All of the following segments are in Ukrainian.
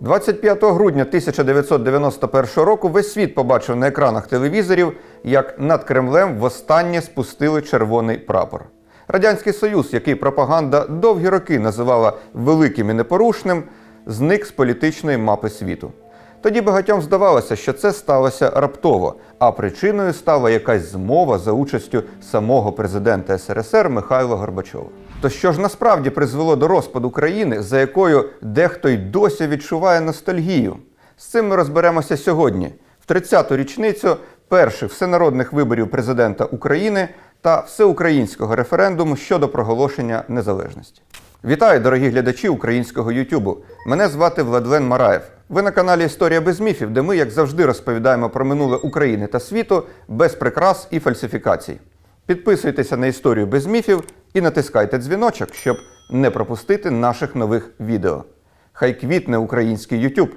25 грудня 1991 року весь світ побачив на екранах телевізорів, як над Кремлем востаннє спустили червоний прапор. Радянський Союз, який пропаганда довгі роки називала великим і непорушним, зник з політичної мапи світу. Тоді багатьом здавалося, що це сталося раптово, а причиною стала якась змова за участю самого президента СРСР Михайла Горбачова. То що ж насправді призвело до розпаду країни, за якою дехто й досі відчуває ностальгію? З цим ми розберемося сьогодні, в 30-ту річницю перших всенародних виборів президента України та всеукраїнського референдуму щодо проголошення незалежності. Вітаю, дорогі глядачі українського Ютубу. Мене звати Владлен Мараєв. Ви на каналі Історія без міфів, де ми, як завжди, розповідаємо про минуле України та світу без прикрас і фальсифікацій. Підписуйтеся на історію без міфів і натискайте дзвіночок, щоб не пропустити наших нових відео. Хай квітне український Ютуб.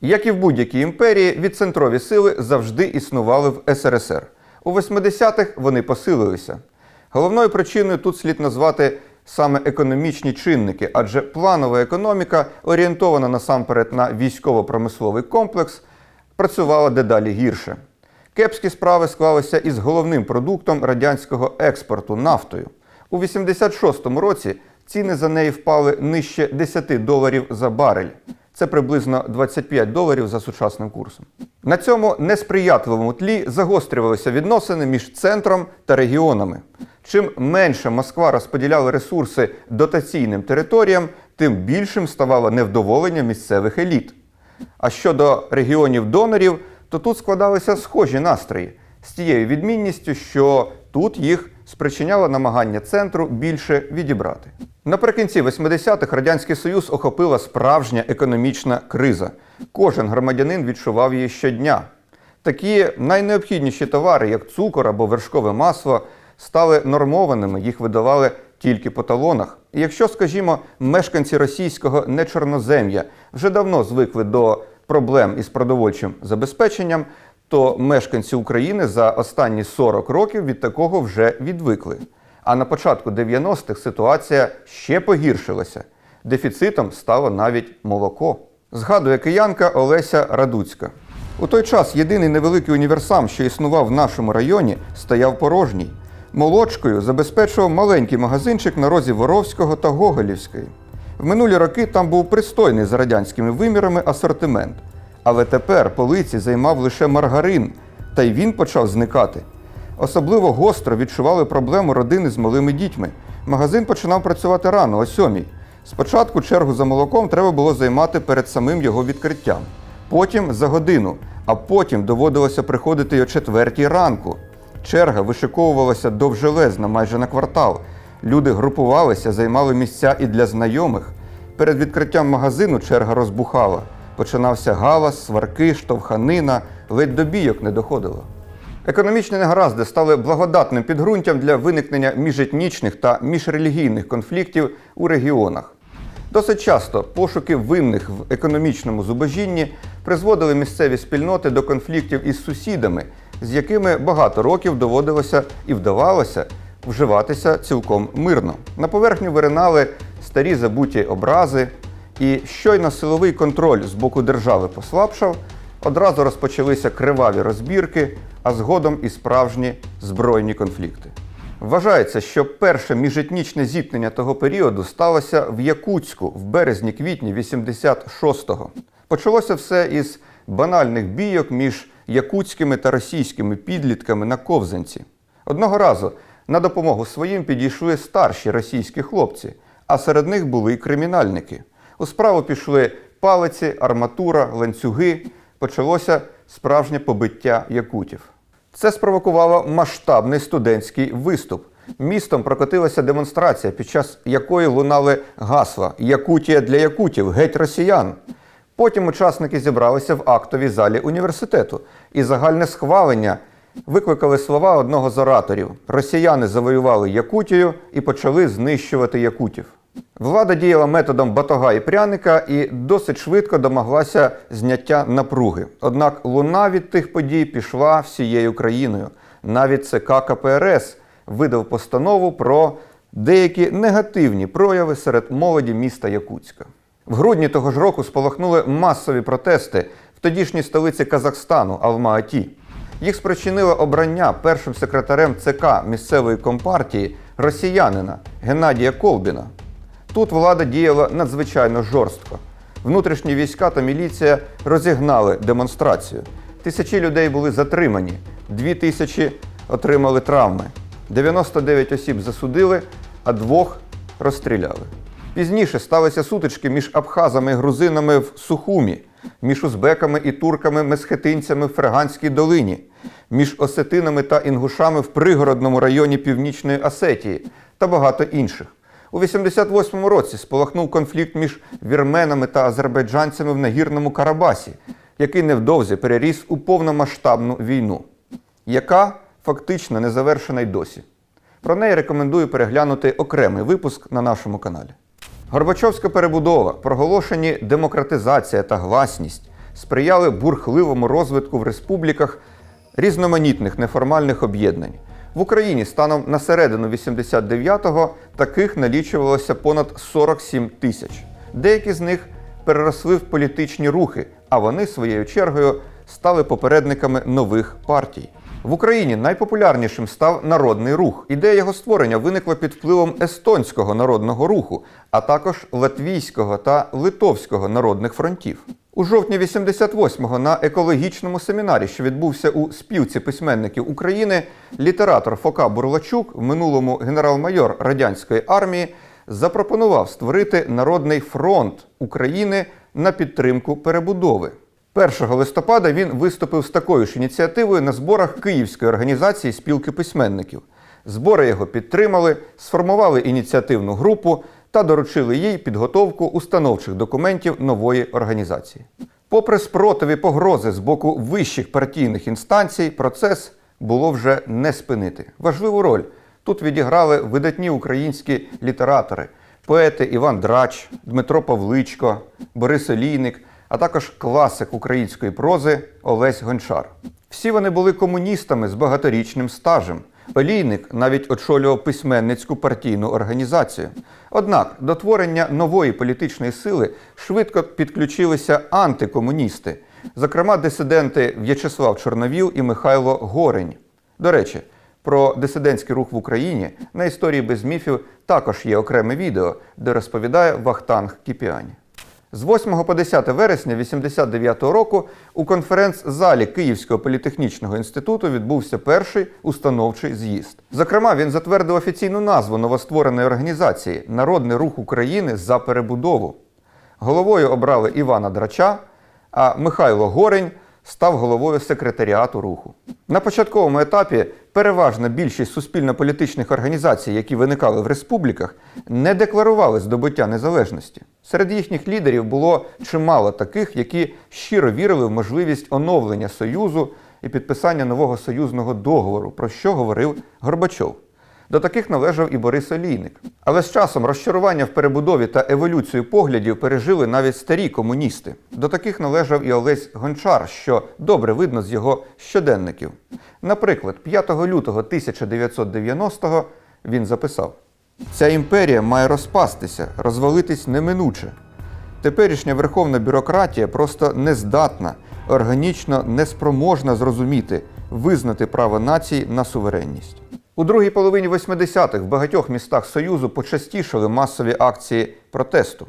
Як і в будь-якій імперії, відцентрові сили завжди існували в СРСР. У 80-х вони посилилися. Головною причиною тут слід назвати саме економічні чинники, адже планова економіка, орієнтована насамперед на військово-промисловий комплекс, працювала дедалі гірше. Кепські справи склалися із головним продуктом радянського експорту нафтою. У 86-му році ціни за неї впали нижче 10 доларів за барель. Це приблизно 25 доларів за сучасним курсом. На цьому несприятливому тлі загострювалися відносини між центром та регіонами. Чим менше Москва розподіляла ресурси дотаційним територіям, тим більшим ставало невдоволення місцевих еліт. А щодо регіонів донорів, то тут складалися схожі настрої з тією відмінністю, що тут їх спричиняло намагання центру більше відібрати. Наприкінці 80-х Радянський Союз охопила справжня економічна криза. Кожен громадянин відчував її щодня. Такі найнеобхідніші товари, як цукор або вершкове масло, стали нормованими, їх видавали тільки по талонах. І якщо, скажімо, мешканці російського нечорнозем'я вже давно звикли до проблем із продовольчим забезпеченням, то мешканці України за останні 40 років від такого вже відвикли. А на початку 90-х ситуація ще погіршилася. Дефіцитом стало навіть молоко. Згадує киянка Олеся Радуцька. У той час єдиний невеликий універсам, що існував в нашому районі, стояв порожній. Молочкою забезпечував маленький магазинчик на розі Воровського та Гоголівської. В минулі роки там був пристойний за радянськими вимірами асортимент. Але тепер полиці займав лише маргарин, та й він почав зникати. Особливо гостро відчували проблему родини з малими дітьми. Магазин починав працювати рано, о сьомій. Спочатку чергу за молоком треба було займати перед самим його відкриттям, потім за годину, а потім доводилося приходити й о четвертій ранку. Черга вишиковувалася довжелезна майже на квартал. Люди групувалися, займали місця і для знайомих. Перед відкриттям магазину черга розбухала. Починався галас, сварки, штовханина, ледь до бійок не доходило. Економічні негаразди стали благодатним підґрунтям для виникнення міжетнічних та міжрелігійних конфліктів у регіонах. Досить часто пошуки винних в економічному зубожінні призводили місцеві спільноти до конфліктів із сусідами, з якими багато років доводилося і вдавалося вживатися цілком мирно. На поверхню виринали старі забуті образи, і щойно силовий контроль з боку держави послабшав, одразу розпочалися криваві розбірки, а згодом і справжні збройні конфлікти. Вважається, що перше міжетнічне зіткнення того періоду сталося в Якутську в березні-квітні 86-го. Почалося все із банальних бійок між якутськими та російськими підлітками на ковзанці. Одного разу на допомогу своїм підійшли старші російські хлопці, а серед них були й кримінальники. У справу пішли палиці, арматура, ланцюги. Почалося справжнє побиття якутів. Це спровокувало масштабний студентський виступ. Містом прокотилася демонстрація, під час якої лунали гасла Якутія для якутів, геть росіян. Потім учасники зібралися в актовій залі університету, і загальне схвалення викликали слова одного з ораторів: Росіяни завоювали Якутію і почали знищувати якутів. Влада діяла методом батога і пряника і досить швидко домоглася зняття напруги. Однак луна від тих подій пішла всією країною. Навіть ЦК КПРС видав постанову про деякі негативні прояви серед молоді міста Якутська. В грудні того ж року спалахнули масові протести в тодішній столиці Казахстану Алма-Аті. Їх спричинило обрання першим секретарем ЦК місцевої компартії росіянина Геннадія Колбіна. Тут влада діяла надзвичайно жорстко. Внутрішні війська та міліція розігнали демонстрацію. Тисячі людей були затримані, дві тисячі отримали травми. 99 осіб засудили, а двох розстріляли. Пізніше сталися сутички між абхазами і грузинами в Сухумі, між узбеками і турками-месхетинцями в Ферганській долині, між осетинами та інгушами в пригородному районі Північної Осетії та багато інших. У 88-му році спалахнув конфлікт між вірменами та азербайджанцями в нагірному Карабасі, який невдовзі переріс у повномасштабну війну, яка фактично не завершена й досі. Про неї рекомендую переглянути окремий випуск на нашому каналі. Горбачовська перебудова, проголошені демократизація та гласність сприяли бурхливому розвитку в республіках різноманітних неформальних об'єднань. В Україні станом на середину 89-го таких налічувалося понад 47 тисяч. Деякі з них переросли в політичні рухи, а вони своєю чергою стали попередниками нових партій. В Україні найпопулярнішим став народний рух. Ідея його створення виникла під впливом естонського народного руху, а також латвійського та литовського народних фронтів. У жовтні 88-го на екологічному семінарі, що відбувся у спілці письменників України, літератор Фока Бурлачук, в минулому генерал-майор радянської армії, запропонував створити народний фронт України на підтримку перебудови. 1 листопада він виступив з такою ж ініціативою на зборах Київської організації спілки письменників. Збори його підтримали, сформували ініціативну групу та доручили їй підготовку установчих документів нової організації. Попри спротив і погрози з боку вищих партійних інстанцій, процес було вже не спинити. Важливу роль тут відіграли видатні українські літератори, поети Іван Драч, Дмитро Павличко, Борис Олійник, а також класик української прози Олесь Гончар. Всі вони були комуністами з багаторічним стажем. Олійник навіть очолював письменницьку партійну організацію. Однак до творення нової політичної сили швидко підключилися антикомуністи, зокрема дисиденти В'ячеслав Чорновіл і Михайло Горень. До речі, про дисидентський рух в Україні на історії без міфів також є окреме відео, де розповідає Вахтанг Кіпіані. З 8 по 10 вересня 1989 року у конференц-залі Київського політехнічного інституту відбувся перший установчий з'їзд. Зокрема, він затвердив офіційну назву новоствореної організації Народний рух України за перебудову. Головою обрали Івана Драча, а Михайло Горень став головою секретаріату руху. На початковому етапі переважна більшість суспільно-політичних організацій, які виникали в республіках, не декларували здобуття незалежності. Серед їхніх лідерів було чимало таких, які щиро вірили в можливість оновлення Союзу і підписання нового союзного договору, про що говорив Горбачов. До таких належав і Борис Олійник. Але з часом розчарування в перебудові та еволюцію поглядів пережили навіть старі комуністи. До таких належав і Олесь Гончар, що добре видно з його щоденників. Наприклад, 5 лютого 1990-го він записав: Ця імперія має розпастися, розвалитись неминуче. Теперішня верховна бюрократія просто нездатна, органічно неспроможна зрозуміти, визнати право націй на суверенність. У другій половині 80-х в багатьох містах Союзу почастішали масові акції протесту.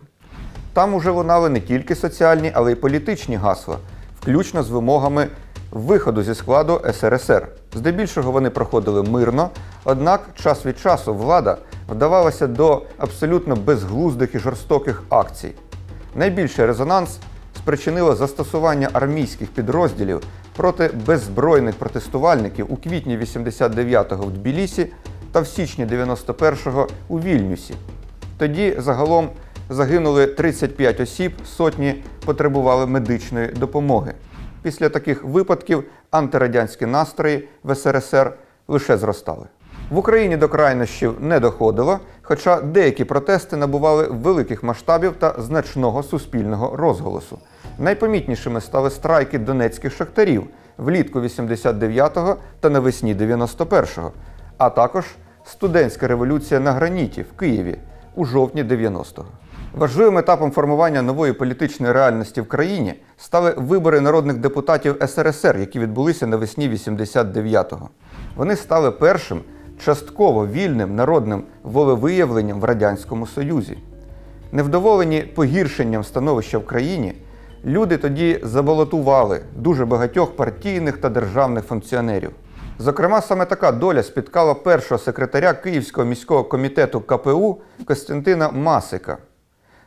Там уже лунали не тільки соціальні, але й політичні гасла, включно з вимогами виходу зі складу СРСР. Здебільшого вони проходили мирно, однак час від часу влада вдавалася до абсолютно безглуздих і жорстоких акцій. Найбільший резонанс спричинило застосування армійських підрозділів проти беззбройних протестувальників у квітні 89-го в Тбілісі та в січні 91-го у Вільнюсі. Тоді загалом загинули 35 осіб, сотні потребували медичної допомоги. Після таких випадків антирадянські настрої в СРСР лише зростали. В Україні до крайнощів не доходило, хоча деякі протести набували великих масштабів та значного суспільного розголосу. Найпомітнішими стали страйки донецьких шахтарів влітку 89-го та навесні 91-го, а також студентська революція на граніті в Києві у жовтні 90-го. Важливим етапом формування нової політичної реальності в країні стали вибори народних депутатів СРСР, які відбулися навесні 89-го. Вони стали першим частково вільним народним волевиявленням в Радянському Союзі. Невдоволені погіршенням становища в країні, люди тоді забалотували дуже багатьох партійних та державних функціонерів. Зокрема, саме така доля спіткала першого секретаря Київського міського комітету КПУ Костянтина Масика.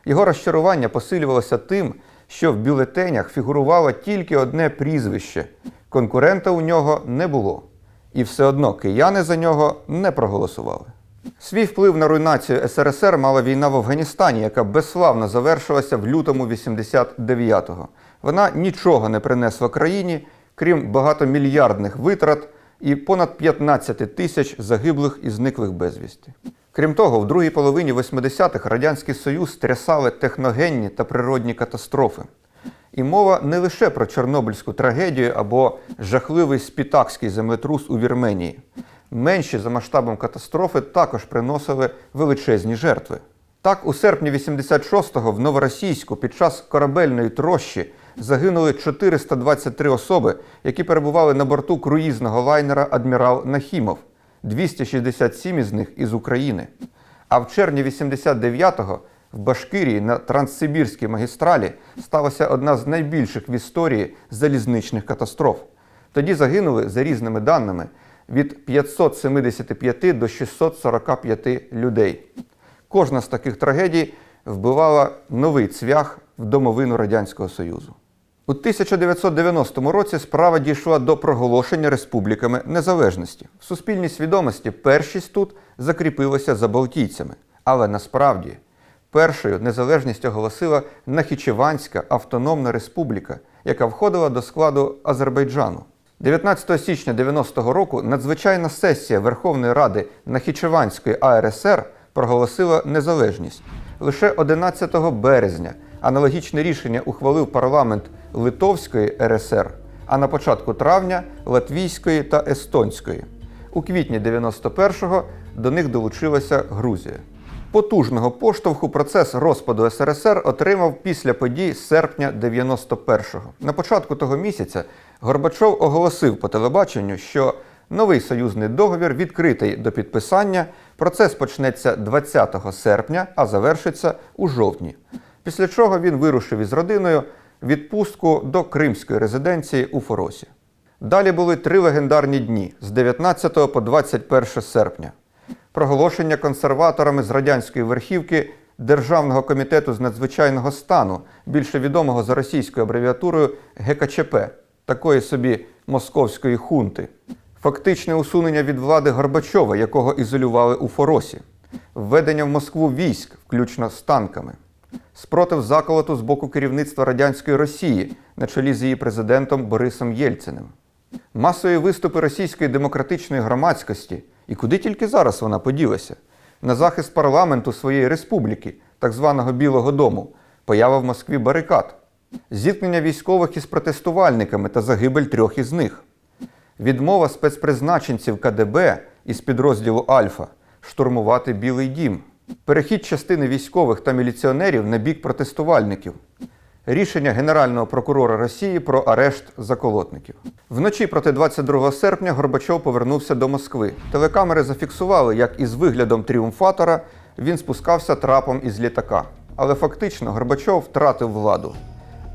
Його розчарування посилювалося тим, що в бюлетенях фігурувало тільки одне прізвище. Конкурента у нього не було. І все одно кияни за нього не проголосували. Свій вплив на руйнацію СРСР мала війна в Афганістані, яка безславно завершилася в лютому 89-го. Вона нічого не принесла країні, крім багатомільярдних витрат і понад 15 тисяч загиблих і зниклих безвісти. Крім того, в другій половині 80-х Радянський Союз трясали техногенні та природні катастрофи. І мова не лише про Чорнобильську трагедію або жахливий спітакський землетрус у Вірменії. Менші за масштабом катастрофи також приносили величезні жертви. Так, у серпні 86-го в Новоросійську під час корабельної трощі загинули 423 особи, які перебували на борту круїзного лайнера Адмірал Нахімов, 267 із них із України. А в червні 89-го в Башкирії на Транссибірській магістралі сталася одна з найбільших в історії залізничних катастроф. Тоді загинули, за різними даними, від 575 до 645 людей. Кожна з таких трагедій вбивала новий цвях в домовину Радянського Союзу. У 1990 році справа дійшла до проголошення республіками незалежності. В суспільній свідомості першість тут закріпилася за балтійцями. Але насправді першою незалежність оголосила Нахічеванська автономна республіка, яка входила до складу Азербайджану. 19 січня 90-го року надзвичайна сесія Верховної Ради Нахічеванської АРСР проголосила незалежність. Лише 11 березня аналогічне рішення ухвалив парламент Литовської РСР, а на початку травня Латвійської та Естонської. У квітні 91-го до них долучилася Грузія. Потужного поштовху процес розпаду СРСР отримав після подій серпня 91-го. На початку того місяця Горбачов оголосив по телебаченню, що новий союзний договір відкритий до підписання. Процес почнеться 20 серпня, а завершиться у жовтні. Після чого він вирушив із родиною відпустку до кримської резиденції у Форосі. Далі були три легендарні дні з 19 по 21 серпня. Проголошення консерваторами з радянської верхівки Державного комітету з надзвичайного стану, більше відомого за російською абревіатурою ГКЧП, такої собі московської хунти. Фактичне усунення від влади Горбачова, якого ізолювали у Форосі, введення в Москву військ, включно з танками, спротив заколоту з боку керівництва радянської Росії на чолі з її президентом Борисом Єльциним, масові виступи російської демократичної громадськості, і куди тільки зараз вона поділася, на захист парламенту своєї республіки, так званого Білого Дому, поява в Москві барикад, зіткнення військових із протестувальниками та загибель трьох із них. Відмова спецпризначенців КДБ із підрозділу Альфа штурмувати Білий Дім, перехід частини військових та міліціонерів на бік протестувальників, рішення Генерального прокурора Росії про арешт заколотників. Вночі проти 22 серпня Горбачов повернувся до Москви. Телекамери зафіксували, як із виглядом тріумфатора він спускався трапом із літака. Але фактично Горбачов втратив владу,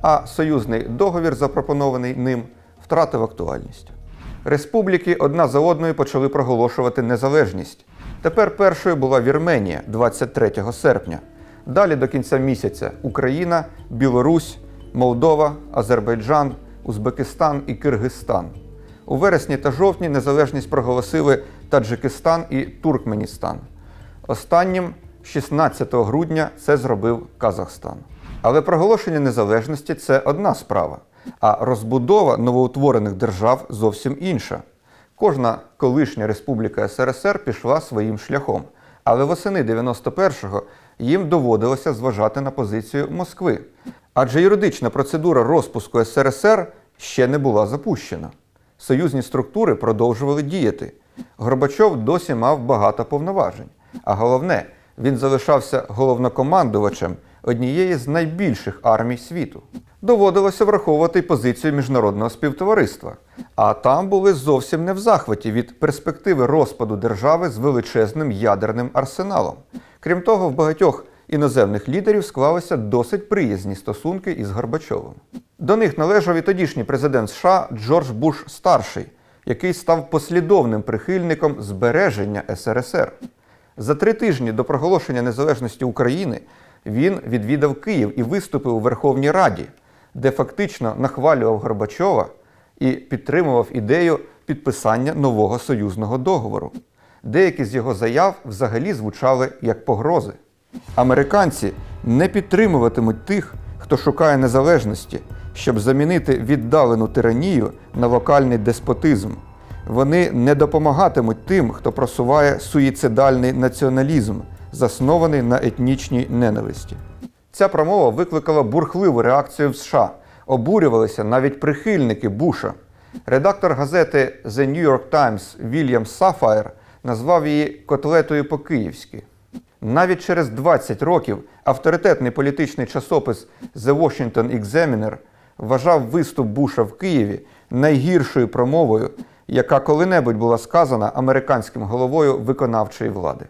а союзний договір, запропонований ним, втратив актуальність. Республіки одна за одною почали проголошувати незалежність. Тепер першою була Вірменія 23 серпня. Далі до кінця місяця Україна, Білорусь, Молдова, Азербайджан, Узбекистан і Киргизстан. У вересні та жовтні незалежність проголосили Таджикистан і Туркменістан. Останнім 16 грудня це зробив Казахстан. Але проголошення незалежності це одна справа, а розбудова новоутворених держав зовсім інша. Кожна колишня республіка СРСР пішла своїм шляхом, але восени 91-го їм доводилося зважати на позицію Москви. Адже юридична процедура розпуску СРСР ще не була запущена. Союзні структури продовжували діяти. Горбачов досі мав багато повноважень. А головне, він залишався головнокомандувачем однієї з найбільших армій світу. Доводилося враховувати позицію міжнародного співтовариства, а там були зовсім не в захваті від перспективи розпаду держави з величезним ядерним арсеналом. Крім того, в багатьох іноземних лідерів склалися досить приязні стосунки із Горбачовим. До них належав і тодішній президент США Джордж Буш старший, який став послідовним прихильником збереження СРСР. За три тижні до проголошення незалежності України він відвідав Київ і виступив у Верховній Раді, де фактично нахвалював Горбачова і підтримував ідею підписання нового союзного договору. Деякі з його заяв взагалі звучали як погрози. Американці не підтримуватимуть тих, хто шукає незалежності, щоб замінити віддалену тиранію на локальний деспотизм. Вони не допомагатимуть тим, хто просуває суїцидальний націоналізм, заснований на етнічній ненависті. Ця промова викликала бурхливу реакцію в США. Обурювалися навіть прихильники Буша. Редактор газети The New York Times Вільям Сафаєр назвав її котлетою по-київськи. Навіть через 20 років авторитетний політичний часопис The Washington Examiner вважав виступ Буша в Києві найгіршою промовою, яка коли-небудь була сказана американським головою виконавчої влади.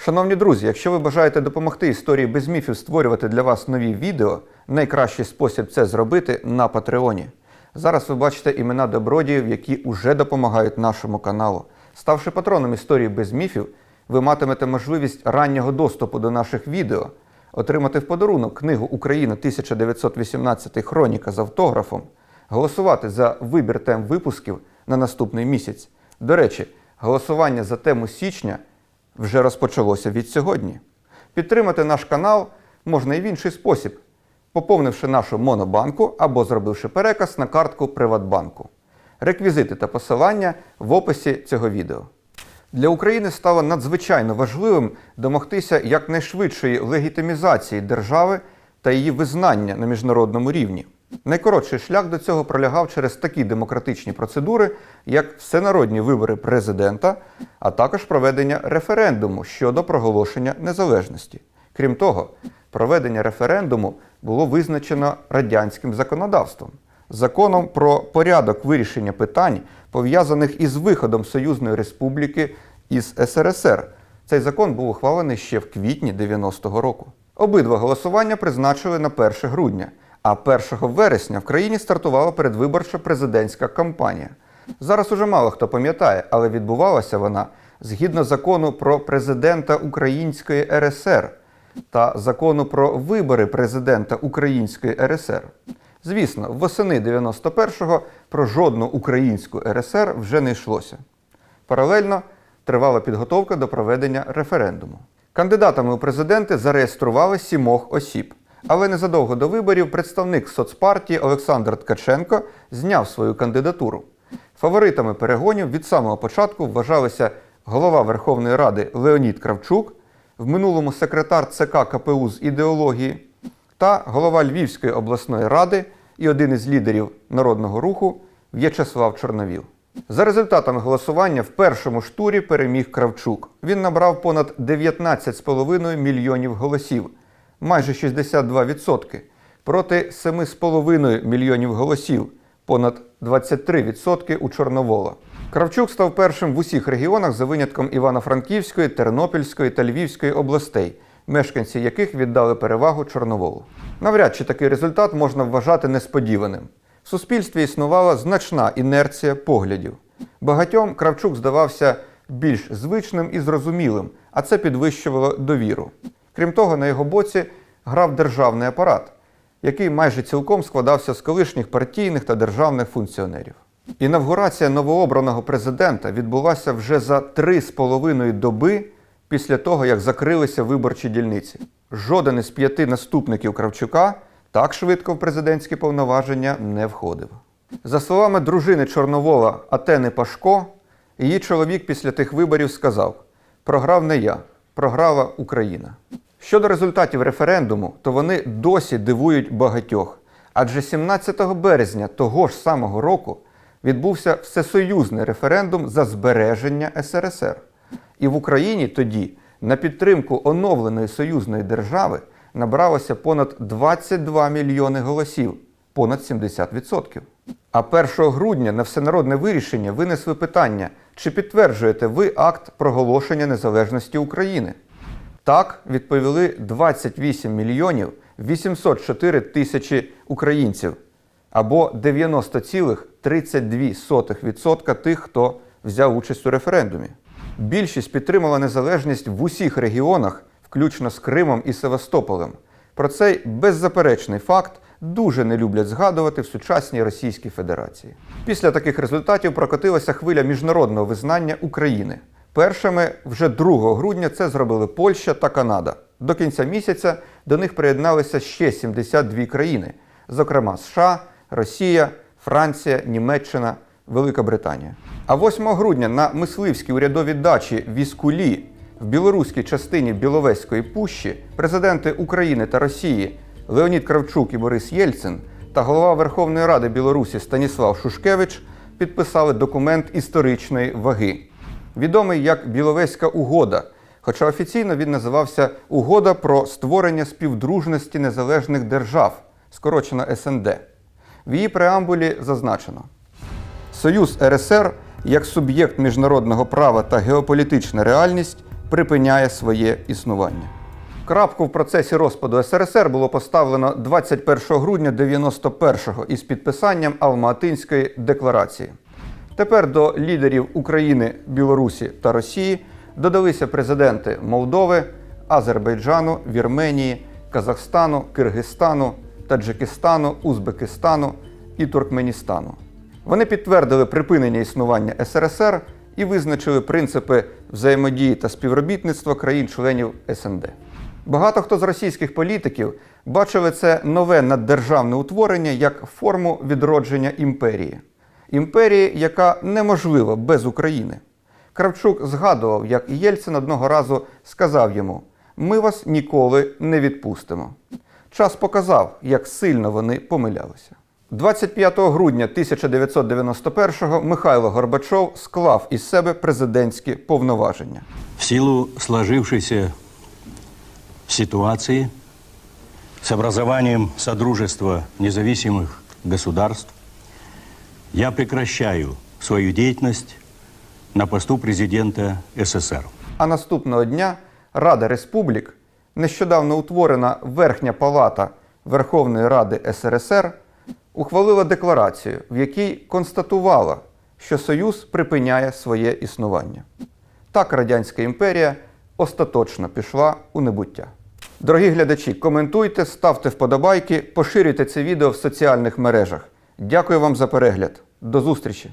Шановні друзі, якщо ви бажаєте допомогти історії без міфів створювати для вас нові відео, найкращий спосіб це зробити на Патреоні. Зараз ви бачите імена добродіїв, які уже допомагають нашому каналу. Ставши патроном історії без міфів, ви матимете можливість раннього доступу до наших відео, отримати в подарунок книгу Україна 1918 Хроніка з автографом, голосувати за вибір тем випусків на наступний місяць. До речі, голосування за тему січня вже розпочалося від сьогодні. Підтримати наш канал можна і в інший спосіб, поповнивши нашу монобанку або зробивши переказ на картку Приватбанку. Реквізити та посилання в описі цього відео. Для України стало надзвичайно важливим домогтися якнайшвидшої легітимізації держави та її визнання на міжнародному рівні. Найкоротший шлях до цього пролягав через такі демократичні процедури, як всенародні вибори президента, а також проведення референдуму щодо проголошення незалежності. Крім того, проведення референдуму було визначено радянським законодавством. Законом про порядок вирішення питань, пов'язаних із виходом Союзної Республіки із СРСР. Цей закон був ухвалений ще в квітні 90-го року. Обидва голосування призначили на 1 грудня, а 1 вересня в країні стартувала передвиборча президентська кампанія. Зараз уже мало хто пам'ятає, але відбувалася вона згідно закону про президента Української РСР та закону про вибори президента Української РСР. Звісно, восени 91-го про жодну українську РСР вже не йшлося. Паралельно тривала підготовка до проведення референдуму. Кандидатами у президенти зареєстрували сімох осіб. Але незадовго до виборів представник соцпартії Олександр Ткаченко зняв свою кандидатуру. Фаворитами перегонів від самого початку вважалися голова Верховної Ради Леонід Кравчук, в минулому секретар ЦК КПУ з ідеології та голова Львівської обласної ради і один із лідерів народного руху В'ячеслав Чорновіл. За результатами голосування в першому ж турі переміг Кравчук. Він набрав понад 19,5 мільйонів голосів, майже 62%, проти 7,5 мільйонів голосів, понад 23% у Чорновола. Кравчук став першим в усіх регіонах за винятком Івано-Франківської, Тернопільської та Львівської областей, мешканці яких віддали перевагу Чорноволу. Навряд чи такий результат можна вважати несподіваним. В суспільстві існувала значна інерція поглядів. Багатьом Кравчук здавався більш звичним і зрозумілим, а це підвищувало довіру. Крім того, на його боці грав державний апарат, який майже цілком складався з колишніх партійних та державних функціонерів. Інавгурація новообраного президента відбулася вже за три з половиною доби після того, як закрилися виборчі дільниці. Жоден із п'яти наступників Кравчука так швидко в президентські повноваження не входив. За словами дружини Чорновола Атени Пашко, її чоловік після тих виборів сказав: програв не я, програла Україна. Щодо результатів референдуму, то вони досі дивують багатьох. Адже 17 березня того ж самого року відбувся всесоюзний референдум за збереження СРСР. І в Україні тоді на підтримку оновленої союзної держави набралося понад 22 мільйони голосів, понад 70%. А 1 грудня на всенародне вирішення винесли питання, чи підтверджуєте ви акт проголошення незалежності України. Так відповіли 28 мільйонів 804 тисячі українців, або 90,32% тих, хто взяв участь у референдумі. Більшість підтримала незалежність в усіх регіонах, включно з Кримом і Севастополем. Про цей беззаперечний факт дуже не люблять згадувати в сучасній Російській Федерації. Після таких результатів прокотилася хвиля міжнародного визнання України. Першими вже 2 грудня це зробили Польща та Канада. До кінця місяця до них приєдналися ще 72 країни, зокрема США, Росія, Франція, Німеччина, Велика Британія. А 8 грудня на мисливській урядовій дачі в Іскулі в білоруській частині Біловезької пущі президенти України та Росії Леонід Кравчук і Борис Єльцин та голова Верховної Ради Білорусі Станіслав Шушкевич підписали документ історичної ваги, відомий як Біловезька угода. Хоча офіційно він називався Угода про створення співдружності незалежних держав, скорочено СНД. В її преамбулі зазначено: Союз РСР як суб'єкт міжнародного права та геополітична реальність припиняє своє існування. Крапку в процесі розпаду СРСР було поставлено 21 грудня 91-го із підписанням Алма-Атинської декларації. Тепер до лідерів України, Білорусі та Росії додалися президенти Молдови, Азербайджану, Вірменії, Казахстану, Киргизстану, Таджикистану, Узбекистану і Туркменістану. Вони підтвердили припинення існування СРСР і визначили принципи взаємодії та співробітництва країн-членів СНД. Багато хто з російських політиків бачили це нове наддержавне утворення як форму відродження імперії. Імперії, яка неможлива без України. Кравчук згадував, як Єльцин одного разу сказав йому: Ми вас ніколи не відпустимо. Час показав, як сильно вони помилялися. 25 грудня 1991-го Михайло Горбачов склав із себе президентські повноваження. В силу сложившейся ситуации с образованием Содружества независимых государств я прекращаю свою деятельность на посту президента СССР. А наступного дня Рада Республік, нещодавно утворена Верхня Палата Верховної Ради СРСР, ухвалила декларацію, в якій констатувала, що Союз припиняє своє існування. Так Радянська імперія остаточно пішла у небуття. Дорогі глядачі, коментуйте, ставте вподобайки, поширюйте це відео в соціальних мережах. Дякую вам за перегляд. До зустрічі!